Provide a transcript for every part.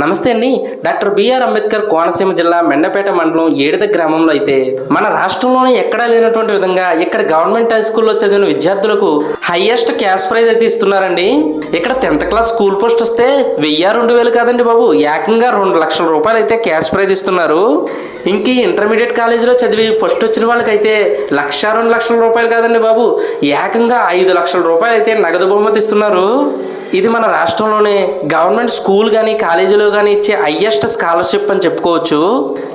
నమస్తే అండి. Doctor BR Ambedkar Konaseema జిల్లా మెండపేట మండలం ఏడిద గ్రామంలో అయితే మన రాష్ట్రంలోనే ఎక్కడా లేనటువంటి విధంగా ఇక్కడ గవర్నమెంట్ హై స్కూల్లో చదివిన విద్యార్థులకు హైయెస్ట్ క్యాష్ ప్రైజ్ అయితే ఇస్తున్నారండి. ఇక్కడ టెన్త్ క్లాస్ స్కూల్ పోస్ట్ వస్తే వెయ్యి రెండు వేలు కాదండి బాబు. ఏకంగా రెండు లక్షల రూపాయలు అయితే క్యాష్ ప్రైజ్ ఇస్తున్నారు. ఇంక ఇంటర్మీడియట్ కాలేజీలో చదివి ఫస్ట్ వచ్చిన వాళ్ళకైతే లక్ష రెండు లక్షల రూపాయలు కాదండి బాబు. ఏకంగా ఐదు లక్షల రూపాయలు అయితే నగదు బహుమతి ఇస్తున్నారు. ఇది మన రాష్ట్రంలోనే గవర్నమెంట్ స్కూల్ కానీ కాలేజీలో కానీ ఇచ్చే హయ్యెస్ట్ స్కాలర్షిప్ అని చెప్పుకోవచ్చు.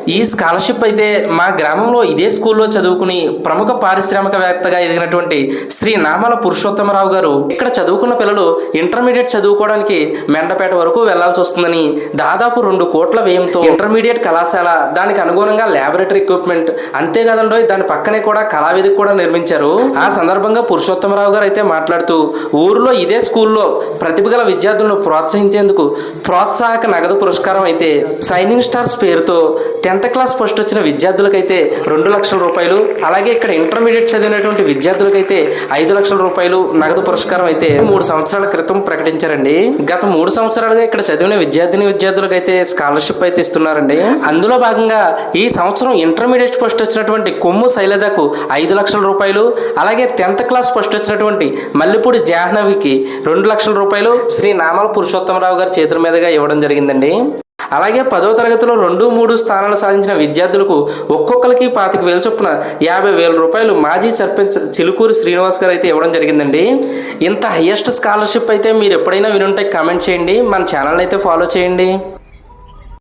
ఈ స్కాలర్షిప్ అయితే మా గ్రామంలో ఇదే స్కూల్లో చదువుకుని ప్రముఖ పారిశ్రామికవేత్తగా ఎదిగినటువంటి శ్రీ నామాల పురుషోత్తమరావు గారు ఇక్కడ చదువుకున్న పిల్లలు ఇంటర్మీడియట్ చదువుకోవడానికి మెండపేట వరకు వెళ్ళాల్సి వస్తుందని దాదాపు రెండు కోట్ల వ్యయంతో ఇంటర్మీడియట్ కళాశాల దానికి అనుగుణంగా ల్యాబొరేటరీ ఎక్విప్మెంట్ అంతేకాదండో దాని పక్కనే కూడా కళావేదిక కూడా నిర్మించారు. ఆ సందర్భంగా పురుషోత్తమరావు గారు అయితే మాట్లాడుతూ ఊరిలో ఇదే స్కూల్లో ప్రతిభ గల విద్యార్థులను ప్రోత్సహించేందుకు ప్రోత్సాహక నగదు పురస్కారం అయితే సైనింగ్ స్టార్స్ పేరుతో టెన్త్ క్లాస్ ఫస్ట్ వచ్చిన విద్యార్థులకైతే రెండు లక్షల రూపాయలు అలాగే ఇక్కడ ఇంటర్మీడియట్ చదివినటువంటి విద్యార్థులకైతే ఐదు లక్షల రూపాయలు నగదు పురస్కారం అయితే మూడు సంవత్సరాల క్రితం ప్రకటించారండి. గత మూడు సంవత్సరాలుగా ఇక్కడ చదివిన విద్యార్థిని విద్యార్థులకైతే స్కాలర్షిప్ అయితే ఇస్తున్నారండి. అందులో భాగంగా ఈ సంవత్సరం ఇంటర్మీడియట్ ఫస్ట్ వచ్చినటువంటి కొమ్ము శైలజకు ఐదు లక్షల రూపాయలు అలాగే టెన్త్ క్లాస్ ఫస్ట్ వచ్చినటువంటి మల్లెపూడి జాహ్నవికి రెండు లక్షల రూపాయలు రూపాయలు శ్రీ నామల పురుషోత్తమరావు గారి చేతుల మీదుగా ఇవ్వడం జరిగిందండి. అలాగే పదో తరగతిలో రెండు మూడు స్థానాలు సాధించిన విద్యార్థులకు ఒక్కొక్కరికి పాతిక వేల చొప్పున యాభై వేల రూపాయలు మాజీ సర్పంచ్ చిలుకూరు శ్రీనివాస్ గారు అయితే ఇవ్వడం జరిగిందండి. ఇంత హయ్యెస్ట్ స్కాలర్షిప్ అయితే మీరు ఎప్పుడైనా వినుంటే కామెంట్ చేయండి. మన ఛానల్ అయితే ఫాలో చేయండి.